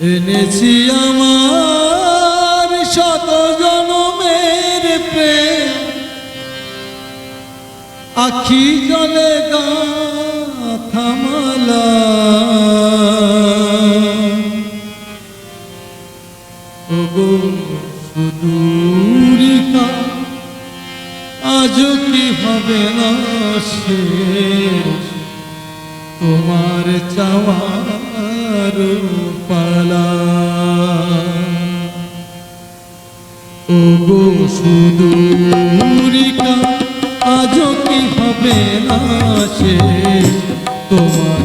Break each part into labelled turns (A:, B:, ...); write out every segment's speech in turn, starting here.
A: এনেছি আমার শত জনমের প্রেম। আখি জলে গাথামালা ওগো সুদূরিকা আজও কি হবে না শেষ? তোমার চাওয়ার পালা কি হবে না শেষ? তোমার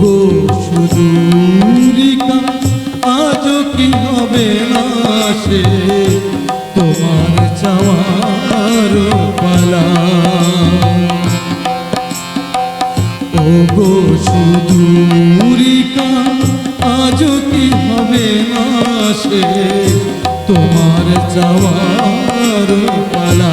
A: গো সুদূরিকা আজ কি হবে না সে? তোমার চাওয়ার পালা। ও গো সুদূরিকা আজ কি হবে না সে? তোমার যাওয়ার পালা।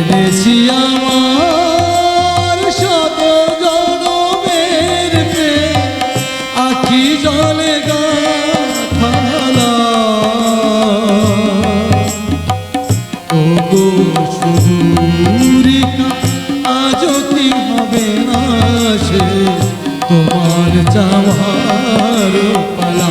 A: এনেছি আমার শত জনমের আখি জলে গো সুদূরিকা আজ কি হবে না সে? তোমার যাওয়ার পালা।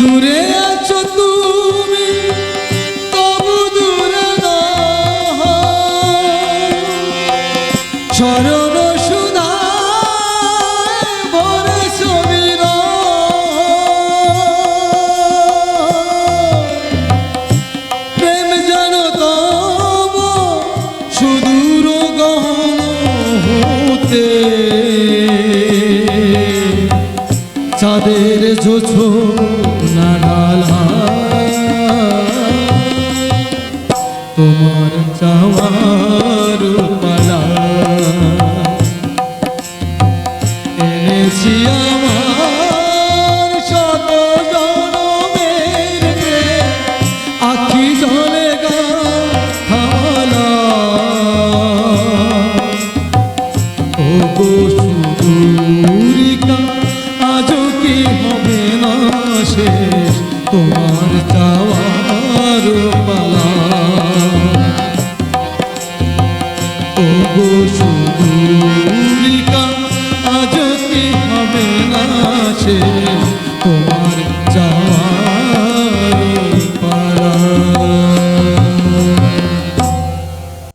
A: দূরে আছো তুমি তবু দূরে চরণ সুধা ভরে ছবির প্রেম যেন তব সুদূর চাঁদের জোছো নাড়ালা তোমার চাওয়ার পালা। এনেছি আমার